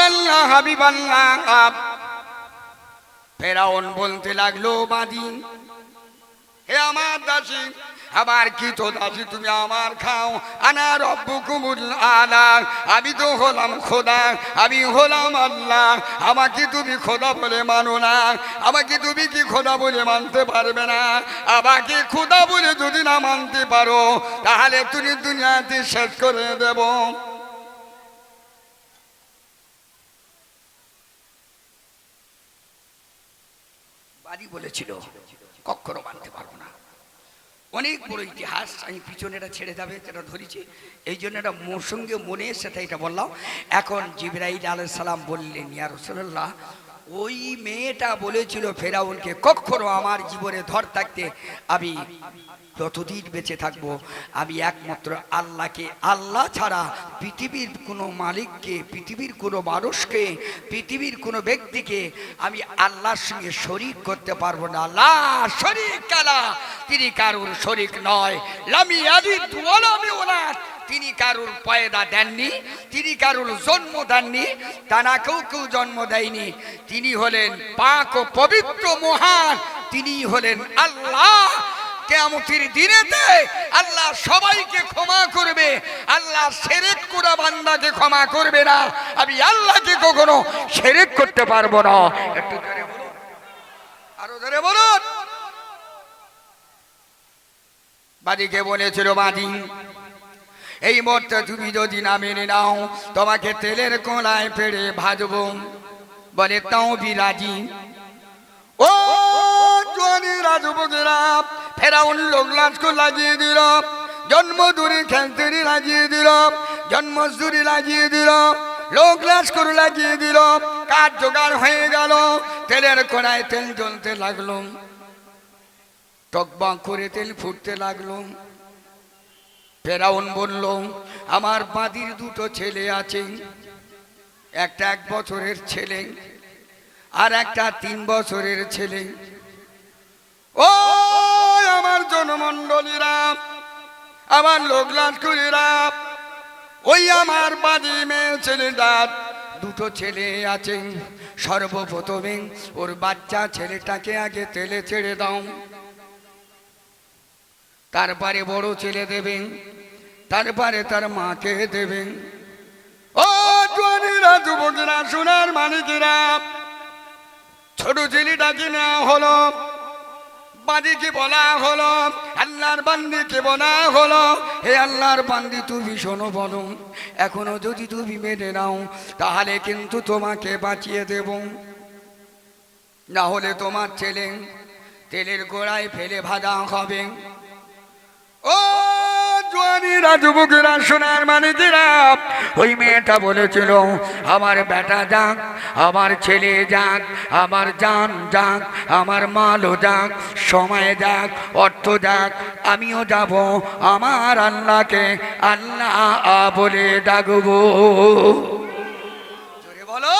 রাসূলুল্লাহ, হাবিবাল্লাহ। ফেরাউন বলতে লাগল বাদি হে আমার দাসী আমার কি তো দাসি, তুমি আমার খাও। আনা রব্বুকুমুল আলা আমি তো হলাম খোদা, আমি হলাম আল্লাহ। আমাকে তুমি খোদা বলে মানো না, আমাকে তুমি কি খোদা বলে মানতে পারবে না? আমাকে খোদা বলে যদি না মানতে পারো, তাহলে তুমি দুনিয়াতে শেষ করে দেব। বাড়ি বলেছিল, কখনো মানতে পারব না। অনেক বড় ইতিহাস, আমি পিছনে এটা ছেড়ে যাবে, যেটা ধরেছি। এই জন্য এটা মোর সঙ্গে মনে, সেটা এটা বললাম। এখন জিবরাইল আলাইসালাম বললেন, ইয়া রসুল্লাহ ওই মেয়েটা বলেছিল ফেরাউনকে, কখনো আমার জীবনে ধর থাকতে আমি যতদিন বেঁচে থাকব, আমি একমাত্র আল্লাহকে, আল্লাহ ছাড়া পৃথিবীর কোনো মালিককে, পৃথিবীর কোনো মানুষকে, পৃথিবীর কোনো ব্যক্তিকে আমি আল্লাহর সঙ্গে শরিক করতে পারব না। আল্লাহ শরিক কালা তিনি কারুর শরিক নয়। লামি আদি দুয়ালামি ওনার তিনি কারুর পয়দা দেননি, তিনি কারুর জন্ম দেননি তারা কেউ কেউ জন্ম দেয়নি। তিনি হলেন পাক ও পবিত্র মহান, তিনি হলেন আল্লাহ। কেমতির দিনেতে আল্লাহ সবাইকে ক্ষমা করবে, আল্লাহ সেরেক করা বান্দাকে ক্ষমা করবে না। আমি আল্লাহকে কখনো সেরেক করতে পারব না। একটু ধরে বলুন। আরও ধরে বলুন। বাদিকে বলেছিল বাদি। এই মুহূর্তে তুমি যদি না মেনে নাও, তোমাকে তেলের কোলায় ফেড়ে ভাজবো। বলে, তাও বিরাজি ও জোয়ানি রাজবকেরা ফেরাউন লোক লাজকে লাগিয়ে দিল। জন্মদুরি খেলতেরি লাগিয়ে দিল। জন্মসুরি লাগিয়ে দিল। লোক করে লাগিয়ে দিল। কাঠ জোগাড় হয়ে গেল। তেলের কোনায় তেল জ্বলতে লাগল। টকবক করে তেল ফুটতে লাগল। ফেরাউন বলল, আমার বাদির দুটো ছেলে আছে, একটা এক বছরের ছেলে আর একটা তিন বছরের ছেলে। ও আমার জনমন্ডলীরা আমার লোক লাটকুলিরা ওই আমার বাদি মেয়ে ছেলেটা দুটো ছেলে আছে। সর্বপ্রথমে ওর বাচ্চা ছেলেটাকে আগে তেলে ছেড়ে দাও, তারপরে বড় ছেলে দেবেন তারপরে তার মাকে দেবেন ও জোয়ানিরা যুবকেরা সোনার মানিকেরা, ছোট ছেলেটাকে নেওয়া হলো? বাদিকে বলা হলো, আল্লাহর বান্দিকে বলা হলো, হে আল্লাহর বান্দি তুমি শোনো বলো, এখনও যদি তুমি মেনে নাও, তাহলে কিন্তু তোমাকে বাঁচিয়ে দেব। না হলে তোমার ছেলে, তেলের গোড়ায় ফেলে ভাজা হবে। ও বলেছিল, আমার বেটা যাক, আমার ছেলে যাক, আমার জান যাক, আমার মালও যাক, সময় যাক, অর্থ যাক, আমিও যাব, আমার আল্লাহকে আল্লাহ বলে ডাকবো। বলো।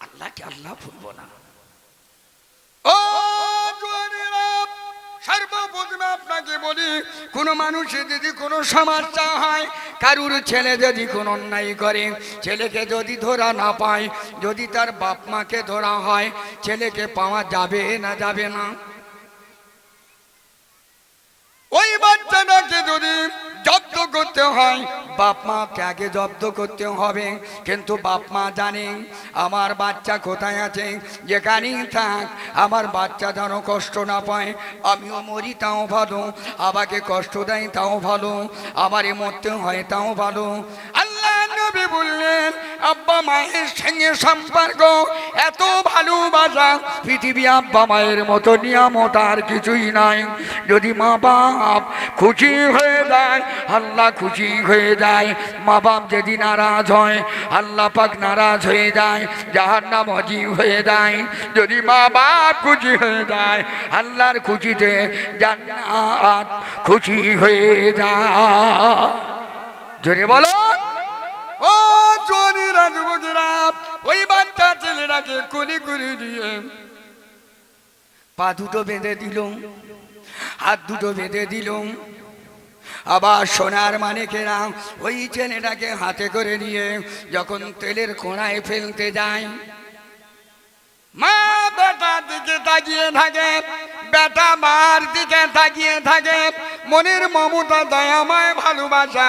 আল্লাহকে আল্লাহ ভুলবো না। বলি, কোনো মানুষের যদি কোনো সমস্যা হয়, কারুর ছেলে যদি কোনো অন্যায় করে, ছেলেকে যদি ধরা না পায়, যদি তার বাপ মাকে ধরা হয়, ছেলেকে পাওয়া যাবে না যাবে না? ওই বাচ্চাটাকে যদি জব্দ করতে হয়, বাপ মাকে আগে জব্দ করতে হবে। কিন্তু বাপ মা জানে, আমার বাচ্চা কোথায় আছে? যেখানেই থাক, আমার বাচ্চা যেন কষ্ট না পায়, আমিও মরি, তাও ভালো। আমাকে কষ্ট দেয়, তাও ভালো। আমারে মরতে হয়, তাও ভালো। আল্লাহ নবী বললেন, আব্বা মায়ের সঙ্গে সম্পর্ক এত ভালোবাসা পৃথিবী আব্বা মায়ের মতো নিয়ামত আর কিছুই নাই। যদি মা বাপ খুশি হয়ে যায়, আল্লাহ খুশি হয়ে যায়। মা বাপ যদি নারাজ হয়, আল্লাহ পাক নারাজ হয়ে যায় যাহার নাম হয়ে যায়। যদি মা বাপ খুশি হয়ে যায়, আল্লাহর খুশিতে জান্নাত খুশি হয়ে যায়। জোরে বলো। ও জোনিরা যুবকেরা ওই বাচ্চা ছেলেটাকে কুলি কুলি দিয়ে পা দুটো বেঁধে দিল, হাত দুটো বেঁধে দিল। আবার সোনার মানিকেরা ওই ছেলেটাকে হাতে করে নিয়ে যখন তেলের কোড়ায় ফেলতে যায় মা বেটার দিকে তাকিয়ে থাকে, বেটা মার দিকে তাকিয়ে থাকে। মনের মমতা দয়াময় ভালোবাসা,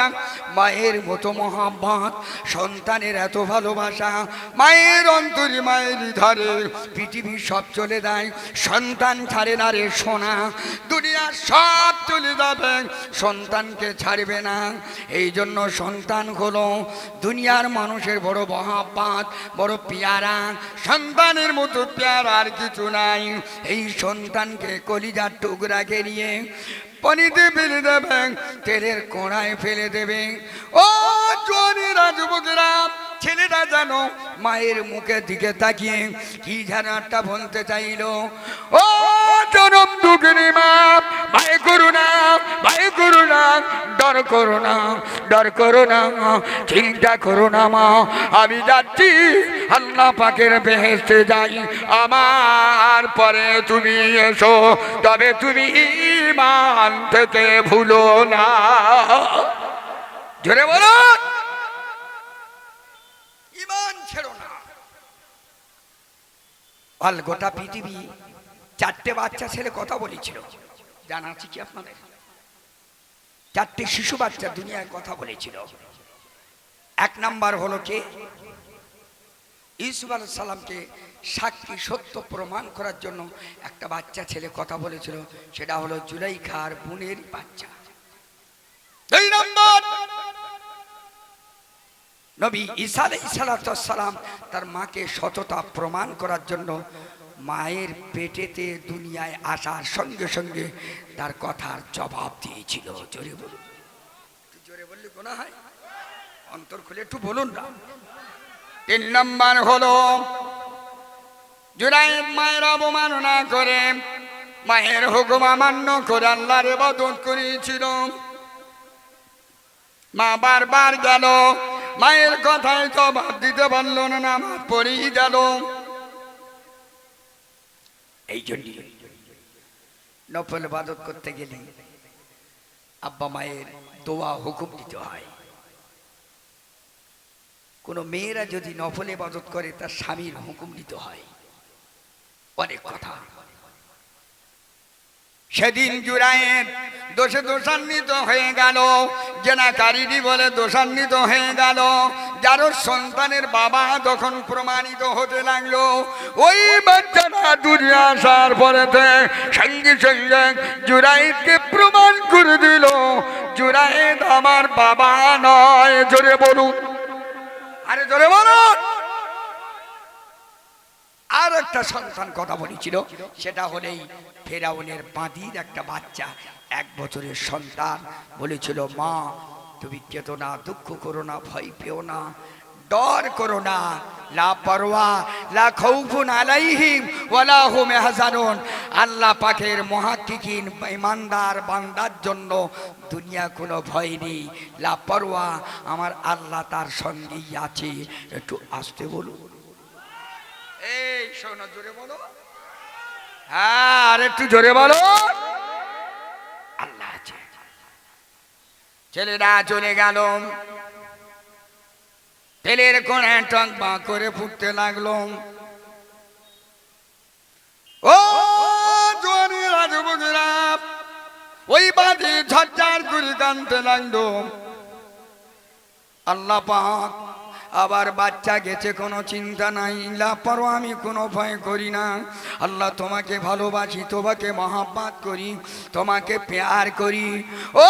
মায়ের মতো মহাব্বত, সন্তানের এত ভালোবাসা। মায়ের অন্তরে মায়ের ধরে পৃথিবী সব চলে যায়, সন্তান ছাড়ে না রে সোনা। দুনিয়ার সব চলে যাবে সন্তানকে ছাড়বে না। এই জন্য সন্তান হলো দুনিয়ার মানুষের বড় মহাপাত বড় পেয়ারা, সন্তানের মতো পেয়ার আর কিছু নাই। এই সন্তানকে কলিজার টুকরা নিয়ে পানিতে ফেলে দেবে তেলের কোড়ায় ফেলে দেবে ও জোয়ানেরা যুবকেরা ছেলেটা যেন মায়ের মুখের দিকে তাকিয়ে কি যেন একটা বলতে চাইলো। ও জনম দুঃখিনী মা ভাই করুণা ভাই করুণা, ডর করো না ডর করো না চিন্তা করো না মা, আমি যাচ্ছি আল্লাহ পাকের বেহেস্তে যাই। আমার পরে তুমি এসো, তবে তুমি ইমান থেকে ভুলো না। জোরে বলো। ইমান ছেড়ো না। গোটা পৃথিবী চারটে বাচ্চা ছেলে কথা বলেছিল। জানা আছে কি আপনাদের? চারটে শিশু বাচ্চা দুনিয়ায় কথা বলেছিল। এক নাম্বার হলো কে? ইসুফ আলাহ সালামকে সাক্ষী, সত্য প্রমাণ করার জন্য একটা বাচ্চা ছেলে কথা বলেছিল, সেটা হলো জুলাইখার বোনের বাচ্চা। নবী ঈসা সালাম তার মাকে সততা প্রমাণ করার জন্য মায়ের পেটেতে দুনিয়ায় আসার সঙ্গে সঙ্গে তার কথার জবাব দিয়েছিল। জোরে বলুন। জোরে বললে গোনা হয়? অন্তর খুলে একটু বলুন না। তিন নম্বর হলো জুরাইব মায়ের অবমাননা করে, মায়ের হুকুম অমান্য করে আল্লাহর ইবাদত করেছিল। মা বারবার গেল, মায়ের কথায় জবাব দিতে পারল না, নামাজ পড়েই গেল। এই জন্য নফল বাদত করতে গেলে আব্বা মায়ের দোয়া হুকুম দিতে হয়। কোনো মেয়েরা যদি নফল ইবাদত করে, তার স্বামীর হুকুম দিতে হয়। অনেক কথা। সেদিন জুরায়ের দোষে দোষান্বিত হয়ে গেল। জেনাকারিনী বলে দোষান্বিত হয়ে গেল। যার সন্তানের বাবা তখন প্রমাণিত হতে লাগল। ওই বাচ্চাটা দূরে আসার পরেতে সঙ্গে সঙ্গে জুরাইদকে প্রমাণ করে দিল, জুরাইদ আমার বাবা নয়, জোরে বলুন। আরে ধরে বলো আর একটা সন্তান কথা বলেছিল, সেটা হলেই ফেরাউনের বাঁধির একটা বাচ্চা, এক বছরের সন্তান, বলেছিল, মা, তুমি কেতো না, দুঃখ করো না, ভয় পেও না ডর করো না। লা খৌফুন আলাইহিম আল্লাহ বান্দার জন্য দুনিয়া কোনো ভয় নেই। আমার আল্লাহ তার সঙ্গেই আছে। একটু আসতে বলুন। এই, শোনো, জোরে বলো। হ্যাঁ আর একটু জোরে বলো। আল্লাহ আছে। ছেলেরা চলে গেল। তেলের কোণে টক বা করে ফুটতে লাগল। ও জোয়ানি রাজবুকেরা ওই বাদে ঝরঝার করে কানতে লাগল। আল্লাহ পাক আবার বাচ্চা গেছে, কোনো চিন্তা নাই। লাপারও আমি কোনো ভয় করি না। আল্লাহ তোমাকে ভালোবাসি, তোমাকে মহাব্বাত করি, তোমাকে পেয়ার করি। ও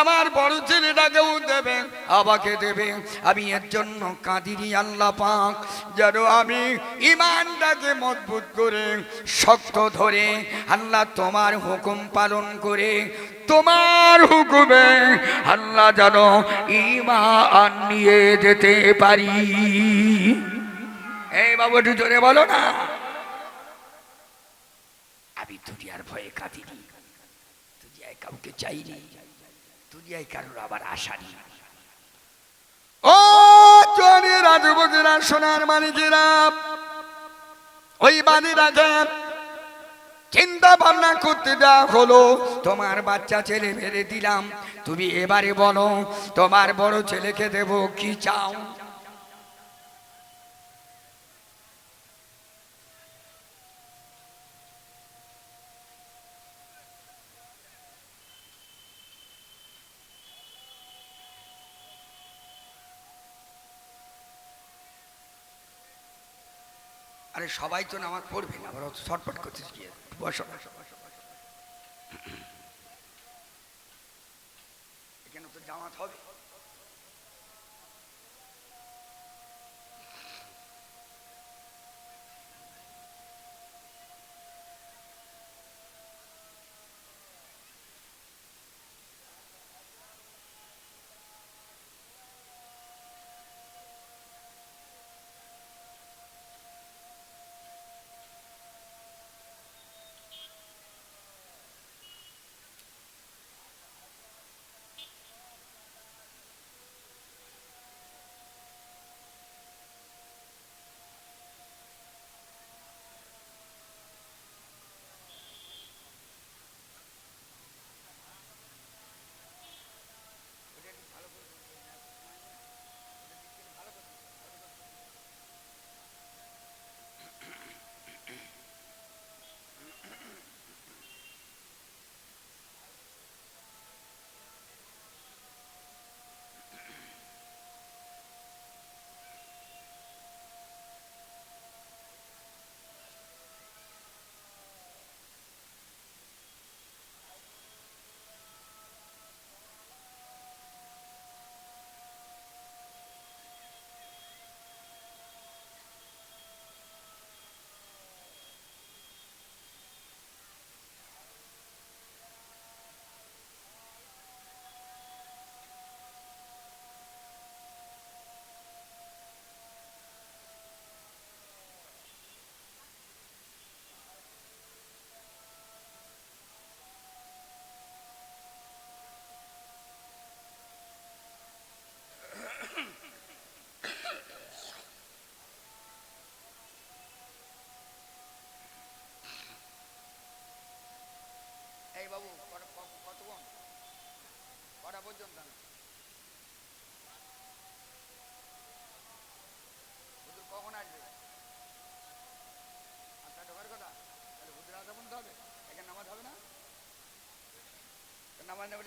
আমার বড় ছেলেটাকেও দেবে, আমাকে দেবে। আমি এর জন্য কাঁদিনি আল্লাহ পাক, যেন আমি ইমানটাকে মজবুত করে, শক্ত ধরে আল্লাহ তোমার হুকুম পালন করে তোমার হুকুমে আল্লাহ যেন ইমান নিয়ে যেতে পারি। এই বাবু জোরে বলো না। আমি দুনিয়ার ভয়ে কাঁদিনি। দুনিয়ায় কাউকে চাইনি। দুনিয়ায় কারোর আবার আশা নেই। ও চলে রাজবকেরা সোনার মানিকেরা ওই বাণী রাখেন চিন্তা ভাবনা করতে দেওয়া হলো। তোমার বাচ্চা ছেলে মেরে দিলাম। তুমি এবারে বলো, তোমার বড় ছেলেকে দেব কি চাও? আরে সবাই তো নামাজ পড়বে না আবার অত ছটপট করতেছে গিয়ে বসো। এখানে তো জামাত হবে।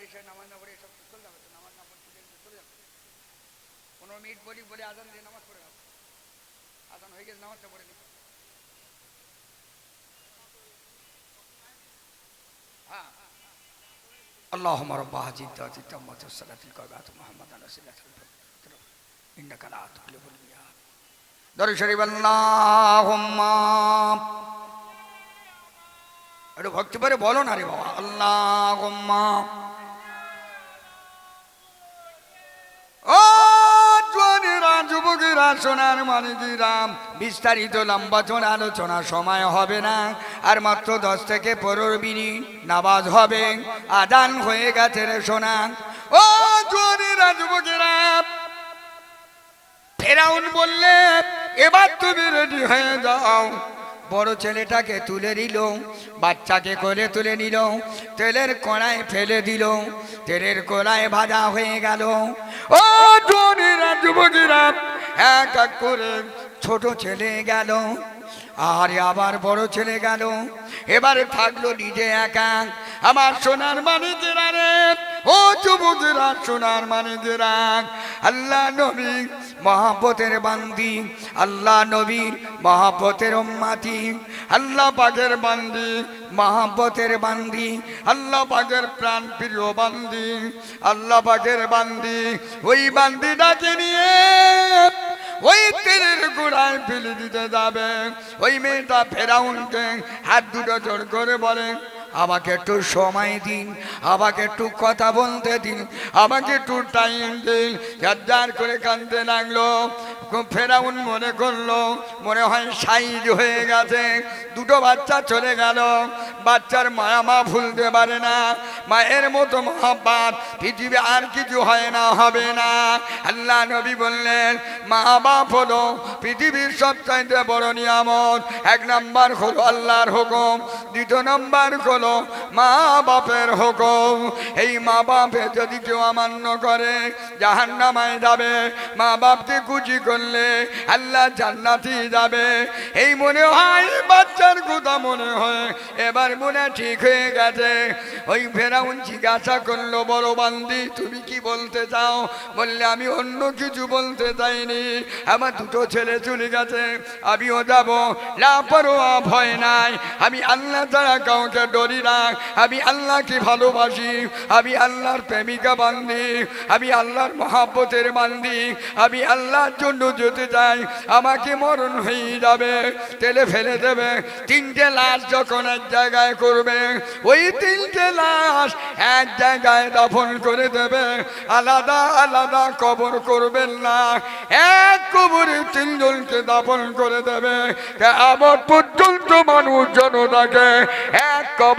এসে নামাজ না পড়ে এসব চলে যাবে তো নামাজ না পড়ে চলে গেলে চলে যাবে পনেরো মিনিট বলি বলে আজান দিয়ে নামাজ পড়ে যাবে আজান হয়ে গেছে নামাজটা পড়ে নিবে হ্যাঁ اللهم رب هذه الذات التامة والصلاة القائمة محمد رسول الله إنك لا تخلف الميعاد দরুদ শরীফ আল্লাহুম্মা একটু ভক্তি করে বলো না রে বাবা আল্লাহুম্মা যুবকেরা সোনার মানিদিরাম বিস্তারিত লম্বা চোন আলোচনা সময় হবে না। আর মাত্র দশ থেকে পনেরো মিনিট নামাজ হবে। আদান হয়ে গেছে রে সোনা। ও জোয়ানেরা যুবকেরা ফেরাউন বললে, এবার তুমি রেডি হয়ে যাও। বড় ছেলেটাকে তুলে দিল বাচ্চাকে কোলে তুলে নিল, তেলের কড়ায় ফেলে দিল, তেলের কড়ায় ভাজা হয়ে গেল। ও জনেরা, যুবকেরা, এক এক করে ছোট ছেলে গেল। আর আবার বড় ছেলে গেল। এবারে থাকল নিজে একা। আমার সোনার মানুষেরা রে, ও যুবকেরা, সোনার মানুষেরা আল্লাহ নবী মহাপতের বান্দি, আল্লাহ নবীর মহাপতের উম্মাতি। আল্লাহ পাকের বান্দি মহাপতের বান্দি। আল্লাহ পাকের প্রাণ প্রিয় বান্দি, আল্লাহ পাকের বান্দি। ওই বান্দিটাকে নিয়ে ওই তেলের গোড়ায় ফেলে দিতে যাবে। ওই মেয়েটা ফেরাউনকে হাত দুটো জোর করে বলে আমাকে একটু সময় দিন, আমাকে একটু কথা বলতে দিন, আমাকে একটু টাইম দিন। যার করে কাঁদতে লাগল ফেরাউন মনে করল, মনে হয় সাইজ হয়ে গেছে। দুটো বাচ্চা চলে গেল, বাচ্চার মায়া মা ভুলতে পারে না। মায়ের মতো মহাব্বাত পৃথিবী আর কিছু হয় না, হবে না। আল্লাহ নবী বললেন মা বাপ হলো পৃথিবীর সবচাইতে বড় নিয়ামত। এক নাম্বার হলো আল্লাহর হুকুম, দ্বিতীয় নাম্বার হলো মা বাপের হুকুম। এই মা বাপে যদি কেউ অমান্য করে জাহান নামায় যাবে। মা বাপকে কুচি করলে আল্লাহ জান্নাতি যাবে। এই মনে হয় বাচ্চার কথা মনে হয়, এবার মনে ঠিক হয়ে গেছে। ওই ফেরাউন জিজ্ঞাসা করল, বড় বান্দি, তুমি কি বলতে চাও? বললে, আমি অন্য কিছু বলতে চাইনি। আমার দুটো ছেলে চলে গেছে, আমিও যাব। লাপরোয়া ভয় নাই। আমি আল্লাহ ছাড়া কাউকে ডরি না। আমি আল্লাহকে ভালোবাসি, আমি আল্লাহর প্রেমিকা বান্দি আমি আল্লাহর মহাব্বতের বান্দি আমি আল্লাহর জন্য যেতে চাই, আমাকে মরণ হয়ে যাবে, তেলে ফেলে দেবে। তিনটে লাশ যখন এক জায়গায় করবে, ওই তিনটে লাশ এক জায়গায় দাফন করে দেবে। আলাদা আলাদা কবর করবেন না। এক কবরে তিনজনকে দাফন করে দেবে। আমার পর্যন্ত মানুষ জনতাকে এক কবরে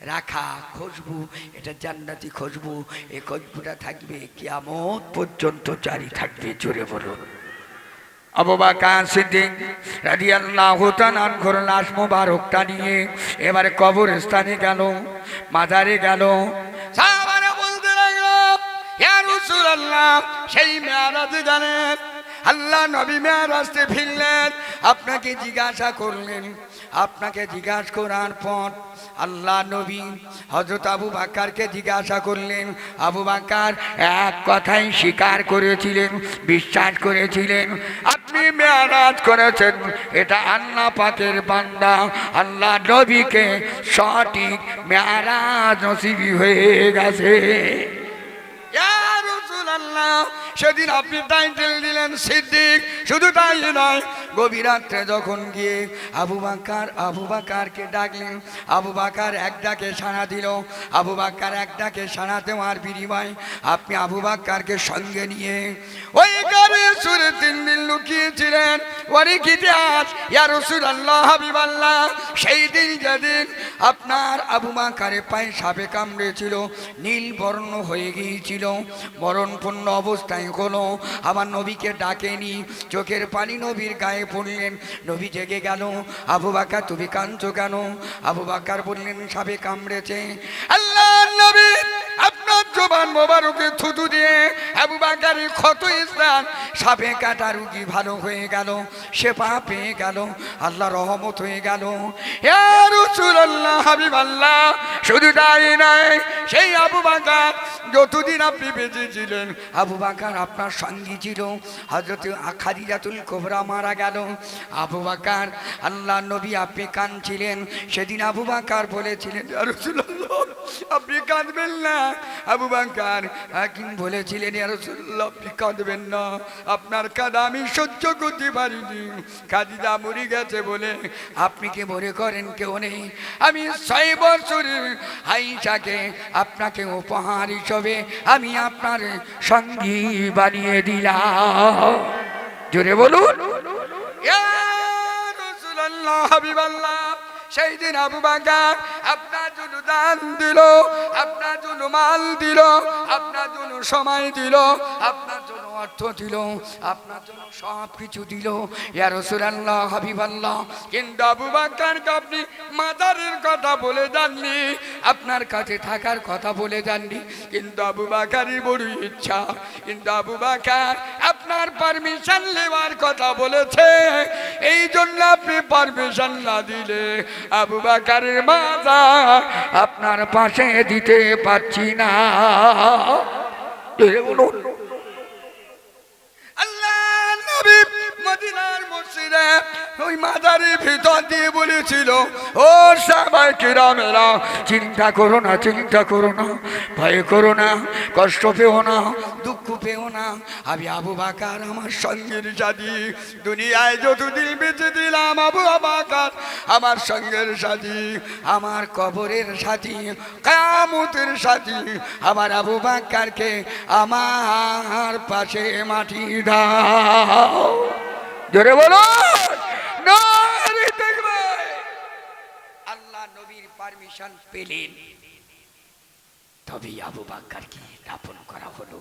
রাখা খুশবু, এটা জান্নাতি খুশবু এই খুশবুটা থাকবে কিয়ামত পর্যন্ত জারি থাকবে, জোরে বলুন আবু বাকার সিদ্দিক নিয়ে এবারে গেল, মাজারে গেল। সেই মেরাজ আল্লাহ নবী মেরাজতে ফিরলেন। আপনাকে জিজ্ঞাসা করলেন আপনাকে জিজ্ঞাসা করার পর আল্লাহ নবী হজরত আবু বাক্কারকে জিজ্ঞাসা করলেন আবু বাক্কার এক কথাই স্বীকার করেছিলেন বিশ্বাস করেছিলেন আপনি মেয়ারাজ করেছেন এটা আল্লাহ পাকের বান্দা আল্লাহ নবীকে সঠিক মেয়ারাজ নসিবি হয়ে গেছে। রাসূলুল্লাহ, সেদিন আপনি টাইটেল দিলেন সিদ্দিক। শুধু তাই নয়, গভীর রাত্রে যখন গিয়ে আবু বাকার আবু বাকারকে ডাকলেন, আবু বাকার এক ডাকে সাড়া দিল। আবু বাকার এক ডাকে সাড়া দেওয়ার বিনিময় আপনি আবু বাক্কারকে সঙ্গে নিয়ে ওই গাড়ি সুরে তিন দিন লুকিয়েছিলেন। অনেক ইতিহাস, ইয়া রাসূলুল্লাহ হাবিবাল্লাহ। সেই দিন যেদিন আপনার আবু বাকারে পায়ে সাপে কামড়েছিল, নীল বর্ণ হয়ে গিয়েছিল। মরণপূর্ণ অবস্থায় হলো আমার নবীকে ডাকেনি। চোখের পানি নবীর গায়ে পড়লেন। নবী জেগে গেল। আবু বাকা তুমি কাঁদছো কেন? আবু বাকার বললেন সাবে কামড়েছে। আল্লাহ নবী আপনার জবান মোবারকে থুতু দিয়ে আবু বাকারের ক্ষত স্থান সাপে কাটা রুগী ভালো হয়ে গেল, সে পা পেয়ে গেল, আল্লাহ রহমত হয়ে গেল। হাবিব শুধু তাই নয়, সেই আবু বাকার যতদিন আপনি বেঁচে ছিলেন, আবু বাকার আপনার সঙ্গী ছিল হজরত খাদিজাতুল কোবরা মারা গেল। আবু বাকার, আল্লাহ নবী আপনি কাঁদছিলেন, সেদিন আবু বাকার বলেছিলেন আপনি কাঁদবেন না। আবু বাকার। হাকিম বলেছিলেন "ইয়া রাসূলুল্লাহ, কাঁদবেন না। আপনার কাঁদা আমি সহ্য করতে পারিনি। খাদিজা মরে গেছে বলে আপনি কি মনে করেন কেউ নেই? আমি ছয় বছরের হাইসাকে আপনাকে উপহার হিসেবে আমি আপনার সঙ্গী বানিয়ে দিলাম। জোরে বলুন। সেই দিন আবু আপনার জন্য দান দিল আপনার জন্য মাল দিল আপনার জন্য সময় দিল আপনার জন্য অর্থ দিল, আপনার জন্য সব কিছু দিল। ইয়া রাসূলুল্লাহ, হাবিবাল্লাহ। কিন্তু আবু বাক্কারকে আপনি মাদারের কথা বলে যাননি আপনার কাছে থাকার কথা বলে যাননি কিন্তু আবু বাকারই বড় ইচ্ছা। কিন্তু আবু বাকার আপনার পারমিশন নেওয়ার কথা বলেছে। এই জন্য আপনি পারমিশন না দিলে আবু বাকারের মাথা আপনার পাশে দিতে পারছি না। বলুন। নবী মদিনার মসজিদে ওই মাদারের ভিতর দিয়ে বলেছিল, ও সবাই কিরামেরা, চিন্তা করো না, চিন্তা করো না, ভয় করো না, কষ্ট পেও না, দুঃখ পেও না। আমি আবু বাকার আমার সঙ্গের সাথী। দুনিয়ায় যতদিন বেঁচে দিলাম আবু বাকার আমার সঙ্গের সাথী, আমার কবরের সাথী কামতের সাথী। আমার আবু বাক্কারকে আমার পাশে মাটি দাও। জোরে বলো। আল্লাহ নবীর পারমিশন পেলেন। তবেই আবু বাক্কারকে দাপন করা হলো,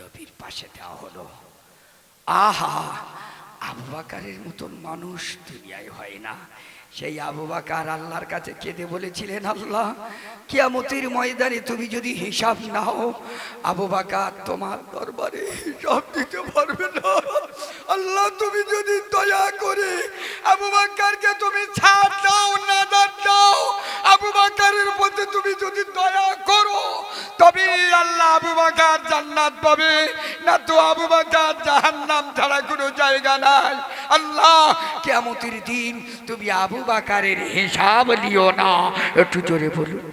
নবীর পাশে দেওয়া হলো। আহা, আবু বাকারের মানুষ দুনিয়ায় হয় না। সেই আবু বাকার আল্লাহর কাছে কেঁদে বলেছিলেন, আল্লাহ, কিয়ামতের ময়দানে তুমি যদি হিসাব নাও, আবু বাকার তোমার দরবারে হিসাব দিতে পারবে না। আল্লাহ, তুমি যদি দয়া করে আবু বাক্কারকে তুমি ছাড় দাও না দাও, আবু বাক্কারের প্রতি তুমি যদি দয়া করো তবে আল্লাহ আবু বাক্কার জান্নাত পাবে। না তো আবু বাক্কার জাহান্নাম ছাড়া কোনো জায়গা নাই। আল্লাহ কেমতির দিন তুমি আবু বাকারের হিসাব লিও না। একটু জোরে বলুন।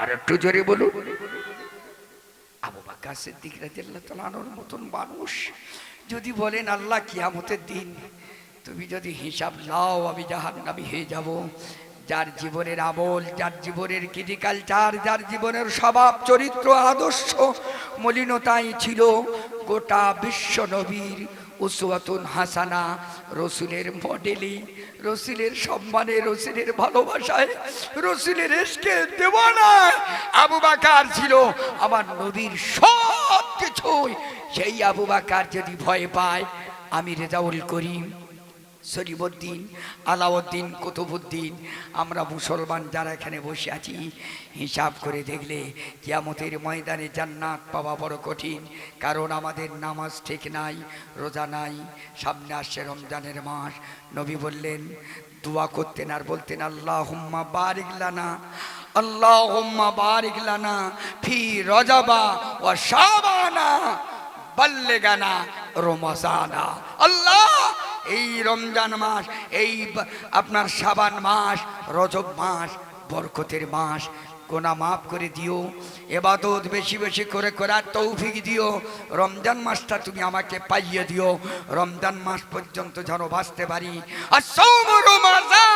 আর একটু জোরে বলুন। আবু বাক্কার সিদ্দিক রাদিয়াল্লাহু তাআলার মতন মানুষ। যদি বলেন আল্লাহ কিয়ামতের দিন তুমি যদি হিসাব লাও আমি জাহান্নামী হয়ে যাব। যার জীবনের আমল, যার জীবনের কিডিকালচার যার জীবনের স্বভাব, চরিত্র, আদর্শ, মলিনতাই ছিল গোটা বিশ্ব নবীর উসওয়াতুন হাসানা। রসুলের মডেলি, রসুলের সম্মানে, রসুলের ভালোবাসায়, রসুলের এসকে দেওয়ানায় আবু বাকার ছিল আমার নবীর সব কিছুই সেই আবু বাকার যদি ভয় পায় আমি রেজাউল করিম সরিবুদ্দিন আলাউদ্দিন কুতুবুদ্দিন আমরা মুসলমান যারা এখানে বসে আছি, হিসাব করে দেখলে কিয়ামতের ময়দানে জান্নাত পাওয়া বড় কঠিন, কারণ আমাদের নামাজ ঠিক নাই, রোজা নাই, সামনে আসছে রমজানের মাস। নবী বললেন, দোয়া করতেন আর বলতেন আল্লাহ হুম্মা বারিক লানা আল্লাহ হুম্মা বারিক লানা, ফি রজাবা ও শাবানা। বাল্লেগানা রমাজানা আল্লাহ, এই রমজান মাস, এই আপনার সাবান মাস, রজব মাস, বরকতের মাস, গোনা মাফ করে দিও, এবাদত বেশি বেশি করে করার তৌফিক দিও, রমজান মাসটা তুমি আমাকে পাইয়ে দিও, রমজান মাস পর্যন্ত যেন বাঁচতে পারি। আর সৌম রমাজান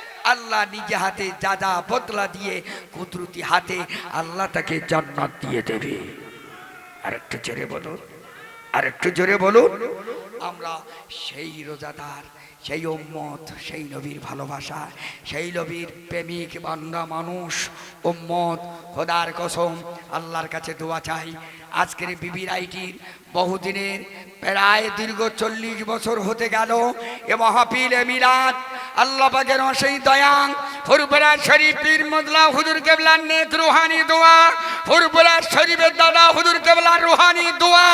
আল্লাহ নিজে হাতে যা যা বদলা দিয়ে কুদরতি হাতে আল্লাহ তাকে জান্নাত দিয়ে দেবে। আর একটু জোরে বলুন আর একটু জোরে বলুন। আমরা সেই রোজাদার, সেই উম্মত, সেই নবীর ভালোবাসা, সেই নবীর প্রেমিক বান্দা মানুষ, উম্মত, খোদার কসম, আল্লাহর কাছে দোয়া চাই। আজকের বিবি রাইটির বহুদিনের, প্রায় দীর্ঘ চল্লিশ বছর হতে গেল, এ মহাপিল এ মিলাদ আল্লাহ পাকের অসেই দয়াং। ফুরপুরা শরীফ পীর মদলা হুজুর কেবলার নেক রুহানি দোয়া। ফুরপুরা শরীফের দাদা হুজুর কেবলার রুহানি দোয়া।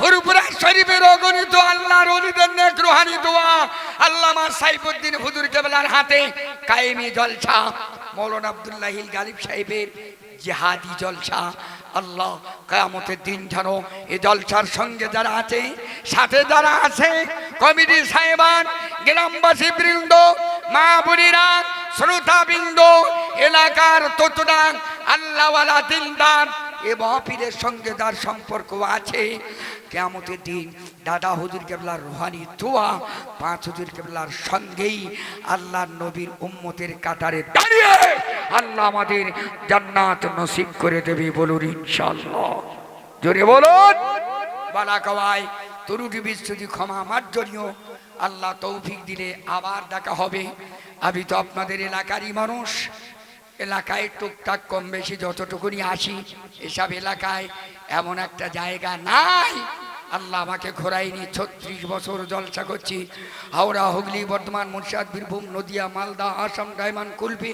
ফুরপুরা শরীফের অগণিত আল্লাহর অলিদের নেক রুহানি দোয়া। আল্লামা সাইফুদ্দিন হুজুর কেবলার হাতে কায়েমি জলসা। মৌলানা আব্দুল্লাহিল গালিব সাহেবের জেহাদি জলসা। আল্লাহ, কেয়ামতের দিন যেন এ জলসার সঙ্গে যারা আছে, সাথে যারা আছে, কমিটি সাহেবান, গ্রামবাসী বৃন্দ, মা বুড়িরা শ্রোতা বৃন্দ, এলাকার তোতরা আল্লাহওয়ালা দিনদার, এ মহাপীরের সঙ্গে যার সম্পর্ক আছে কেয়ামতের দিন দাদা হুজুর কেবলার রুহানি দোয়া পাঁচ হুজুর কেবলার সঙ্গেই আল্লাহ নবীর উম্মতের কাতারে দাঁড়িয়ে আল্লাহ আমাদের জান্নাত নসিব করে দেবে বলুন ইনশাল্লাহ জোরে বলুন। বালা কওয়াই তরুটি বিশ্বজি ক্ষমা মার্জনীয়। আল্লাহ তৌফিক দিলে আবার দেখা হবে। আমি তো আপনাদের এলাকারই মানুষ। এলাকায় টুকটাক কম বেশি যতটুকুনি আসি, এসব এলাকায় এমন একটা জায়গা নাই। আল্লাহ আমাকে ঘোরাইনি ছত্রিশ বছর জলসা করছি। হাওড়া, হুগলি, বর্ধমান মুর্শিদাবাদ বীরভূম, নদিয়া, মালদা, আসাম ডায়মন্ড কুলপি,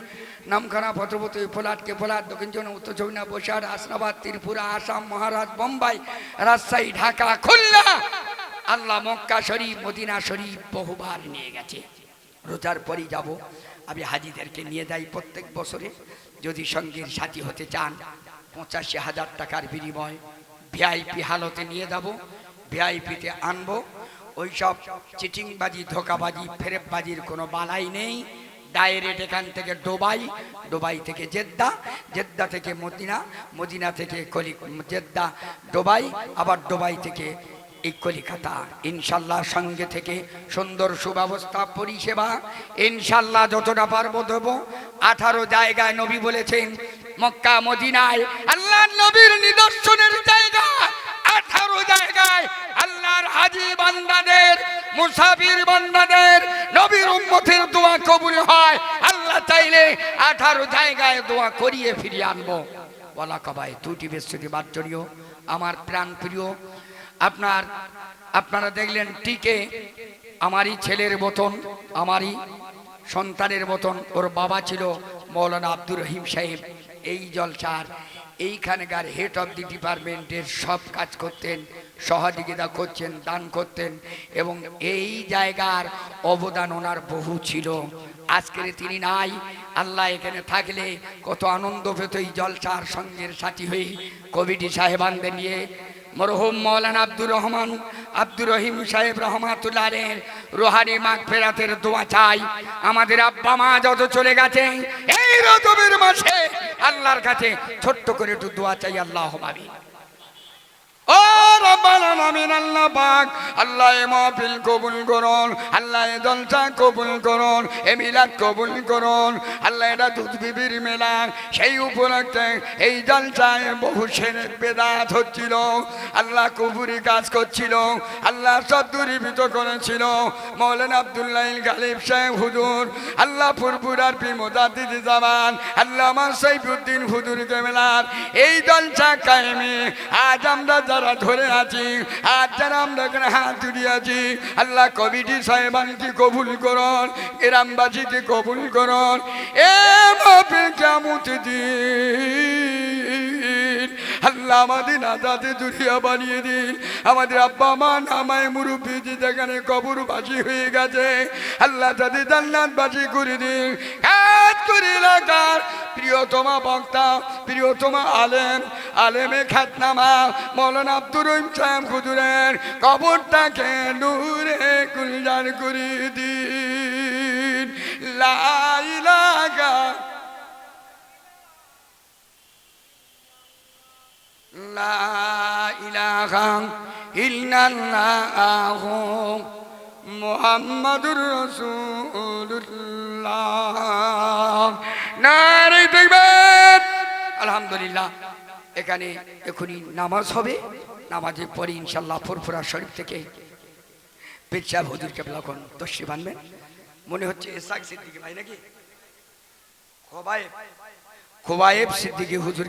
নামখানা ভদ্রপতি ফোলাট কেফোলাট দক্ষিণ চব্বিশ উত্তর চব্বিশ বসার হাসনাবাদ ত্রিপুরা, আসাম, মহারাজ, বোম্বাই, রাজশাহী, ঢাকা, খুলনা। আল্লাহ মক্কা শরীফ, মদিনা শরীফ বহুবার নিয়ে গেছে। রোজার পরই যাব। আমি হাজিদেরকে নিয়ে যাই প্রত্যেক বছরে। যদি সঙ্গীর সাথী হতে চান, পঁচাশি হাজার টাকার বিনিময় ভিআইপি হালতে নিয়ে যাব। ভিআইপিতে আনব। ওই সব চিটিংবাজি, ধোকাবাজি, ফেরেববাজির কোনো বালাই নেই। ডাইরেক্ট এখান থেকে ডোবাই ডোবাই থেকে জেদ্দা জেদ্দা থেকে মদিনা মদিনা থেকে কলি জেদ্দা ডোবাই আবার ডোবাই থেকে এই কলিকাতা। ইনশাল্লাহ সঙ্গে থেকে সুন্দর সুব্যবস্থা, পরিষেবা। ইনশাল্লাহ যতটা পারব দেবো। আঠারো জায়গায় নবী বলেছেন, মক্কা, মদিনায় আল্লাহ নবীর নিদর্শনের জায়গা। আঠারো জায়গায় আল্লাহর হাজি বান্দাদের, মুসাফির বান্দাদের নবীর উম্মতের দোয়া কবুল হয়। আল্লাহ চাইলে আঠারো জায়গায় দোয়া করিয়ে ফিরিয়ে আনব। বলা কবাই দুটি বৃহস্পতিবারজনীয় আমার প্রাণ প্রিয়, আপনার, আপনারা দেখলেন টিকে আমারই ছেলের মতন, আমারই সন্তানের মতন। ওর বাবা ছিল মৌলানা আব্দুর রহিম সাহেব, এই জলসার এইখানকার হেড অফ দি ডিপার্টমেন্টের সব কাজ করতেন, সহযোগিতা করছেন, দান করতেন এবং এই জায়গার অবদান ওনার বহু ছিল। আজকের তিনি নাই, আল্লাহ এখানে থাকলে কত আনন্দ পেত এই জলসার সঙ্গের সাথী হয়ে কবিটি সাহেবানদের নিয়ে মরহুম মৌলানা আব্দুর রহমান, আব্দুর রহিম সাহেব রহমাতুল্লাহের রোহানি মাগ ফেরাতের দোয়া চাই। আমাদের আব্বা মা যত চলে গেছে, এই রজবের মাসে আল্লাহর কাছে ছোট্ট করে একটু দোয়া চাই, আল্লাহ মাবি আল্লাহ পাক কবুল আল্লাহ কবুল কবুল আল্লাহ মেলা সেই এই বহু আল্লাহ কাজ করছিল, আল্লাহ সব দূরীভূত করেছিল। মৌলানা আব্দুল্লাহ গালিব সাহেব হুজুর, আল্লাহ ফুরপুরার পি মোজাদ্দিদ জামান, আল্লাহ আমার সৈফুদ্দিন হুজুর কেমেলার এই জলসা কায়েমে, আজ আমরা যারা ধরে আছি আজ যারা আমরা হাত তুলে আছি, আল্লাহ কমিটি সাহেবানকে কবুল করুন, গ্রামবাসীকে কবুল করন। এ মাপে কেমন দিন? আল্লাহ আমাদের আজাদে দুরিয়া বানিয়ে দিন। আমাদের আব্বা, মা, নামায় মুরব্বী যেখানে কবরবাসী হয়ে গেছে, আল্লাহ তাদের জান্নাতবাসী করে দিন। কাজ করে এলাকার প্রিয়তমা বক্তা, প্রিয়তমা আলেম আলেমে খ্যাতনামা মৌলানা আব্দুর রহিম সাহেব হুজুরের কবরটাকে নূরে কুলজার করে দিন। লাইলাগা ইল্লাল্লাহ মোহাম্মদুর রসুল্লাহ নারী দেখবেন আলহামদুলিল্লাহ। এখানে এখনই নামাজ হবে। নামাজের পরে ইনশাল্লাহ ফুরফুরা শরীফ থেকে পেচ্ছা হুজুরকে যখন দস্যি বানবেন মনে হচ্ছে এসাক সিদ্দিকি ভাই নাকি? খোবায়েব। খোবায়েব সিদ্দিকি হুজুর